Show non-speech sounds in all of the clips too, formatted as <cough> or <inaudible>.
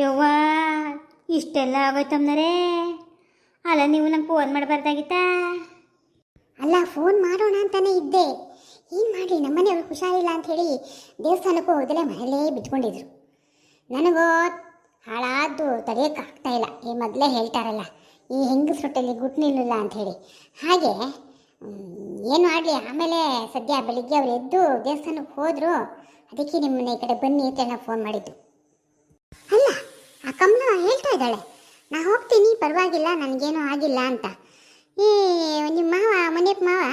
ಯವ್ವ, ಇಷ್ಟೆಲ್ಲ ಆಗೋಯ್ತಮ್ಮನರೇ ಅಲ್ಲ, ನೀವು ನಂಗೆ ಫೋನ್ ಮಾಡಬಾರ್ದಾಗಿತ್ತಾ? ಅಲ್ಲ ಫೋನ್ ಮಾಡೋಣ ಅಂತಾನೆ ಇದ್ದೆ. ಏನು ಮಾಡಲಿ ನಮ್ಮನೆಯವ್ರು ಹುಷಾರಿಲ್ಲ ಅಂತ ಹೇಳಿ ದೇವಸ್ಥಾನಕ್ಕೂ ಹೋಗದಲ್ಲೇ ಮನೆಯಲ್ಲೇ ಬಿಟ್ಕೊಂಡಿದ್ರು ನನಗೋ ಹಾಳಾದ್ದು ತಡೆಯೋಕ್ಕಾಗ್ತಾ ಇಲ್ಲ. ಈ ಮೊದಲೇ ಹೇಳ್ತಾರಲ್ಲ, ಈ ಹೆಂಗಸ್ರೊಟ್ಟಲ್ಲಿ ಗುಟ್ಟು ನಿಲ್ಲಿಲ್ಲ ಅಂತ ಹೇಳಿ. ಹಾಗೆ ಏನು ಮಾಡಲಿ ಆಮೇಲೆ ಸದ್ಯ ಬೆಳಿಗ್ಗೆ ಅವ್ರು ಎದ್ದು ದೇವಸ್ಥಾನಕ್ಕೆ ಹೋದರು. ಅದಕ್ಕೆ ನಿಮ್ಮನೆ ಈ ಕಡೆ ಬನ್ನಿ ಅಂತ ಫೋನ್ ಮಾಡಿದ್ದು ಅಲ್ಲ ಆ ಕಮಲ ಹೇಳ್ತಾ ಇದ್ದಾಳೆ ನಾ ಹೋಗ್ತೀನಿ, ಪರವಾಗಿಲ್ಲ, ನನಗೇನು ಆಗಿಲ್ಲ ಅಂತ. ಈ ನಿಮ್ಮ ಮಾವ ಮನೆಯಪ್ಪ ಮಾವ?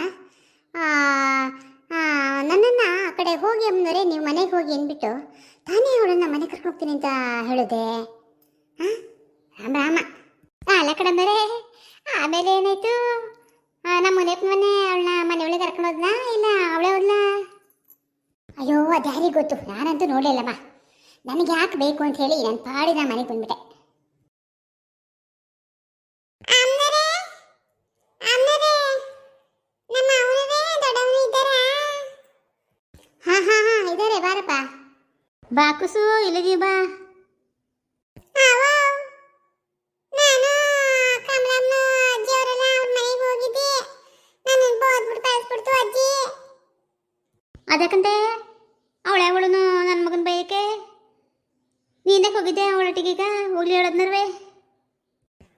ನನ್ನನ್ನು ಆ ಕಡೆ ಹೋಗಿ ಅಂದರೆ ನೀವು ಮನೆಗೆ ಹೋಗಿ ಅಂದ್ಬಿಟ್ಟು ತಾನೇ ಅವಳನ್ನ ಮನೆ ಕರ್ಕೊಂಡು ಹೋಗ್ತೀನಿ ಅಂತ ಹೇಳಿದೆ? ಹಾಂ ರಾಮ ಅಲ್ಲ ಕಡಂಬರೆ ಆಮೇಲೆ ಏನಾಯ್ತು? ನಮ್ಮ ಮನೆ ಅವಳನ್ನ ಮನೆ ಒಳಗೆ ಕರ್ಕೊಂಡು ಹೋದ್ನಾ, ಇಲ್ಲ ಅವಳೇ ಹೋದ್ಲಾ ಅಯ್ಯೋ ಅದು ಯಾರಿಗೆ ಗೊತ್ತು? ನಾನಂತೂ ನೋಡಲಿಲ್ಲಮ್ಮ ನನಗೆ ಯಾಕೆ ಬೇಕು ಅಂತ ಹೇಳಿ ನಾನು ಪಾಡಿ ನಾನು ಮನೆಗೆ ಬಂದ್ಬಿಟ್ಟೆ. ಇದಾರೆ ಬಾರಪ್ಪ. ಬಾ ಕುಸು ಇಲ್ಲಿದೀಯ ಬಾ. ಅದಕ್ಕಂತೆ ಅವಳೆ ಅವಳನು ನನ್ನ ಮಗನ ಬೈಯಕ್ಕೆ? ನೀನೇ ಹೋಗಿದ್ದೆ ಅವಳೊಟ್ಟಿಗೀಗ? ಹೋಗ್ಲಿ ಹೇಳೋದ್ನರ್ವೆ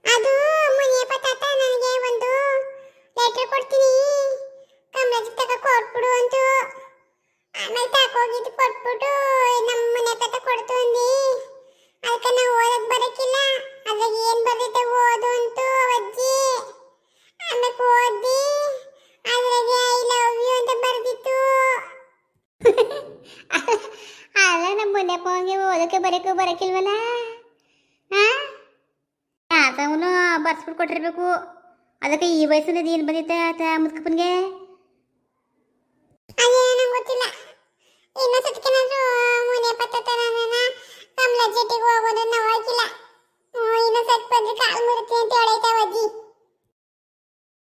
ಅದು ಮುನಿಯಪ್ಪ ತಾತ ನನಗೆ ಒಂದು ಲೆಟರ್ ಕೊಡ್ತೀನಿ ಕಮಲಜಿ ತಗ ಕೊಟ್ಬಿಡು ಅಂತು ಆಮೇಲೆ ತಗೋಗಿದ್ದು ಕೊಟ್ಬಿಟ್ಟು ನಮ್ಮ ಮನೆ ತಾತ ಕೊಡ್ತು ಅಂದಿ ಅದಕ್ಕೆ ಬರಕ್ಕಿಲ್ಲ ಅದ್ರಾಗ ಏನ್ ಬರ್ದೈತೆ ಓದು ಅಂತು ಅಜ್ಜಿ. ಆಮೇಲೆ ಓದಿ ಅದ್ರಾಗ ಐ ಲವ್ ಯು ಅಂತ ಬರ್ದಿತ್ತು. <laughs> ಅಲ್ಲ ನಮ್ಮ ಮುನ್ನೆಪ್ಪಂಗೆ ಓದಕ್ಕೆ ಬರಕ್ಕೆ ಬರಕಿಲ್ವಲ್ಲ? ಆತವನು ಬರ್ಸ್ಬಿಟ್ಟು ಕೊಟ್ಟಿರ್ಬೇಕು. ಅದಕ್ಕೆ ಈ ವಯಸ್ಸಿನಲ್ಲಿ ಏನು ಬಂದಿತ್ತೆ ಆತ ಮುದ್ಕಪ್ಪನಿಗೆ? ಅದೇ ನಂಗೆ tak umur tertentu oleh kita wajib.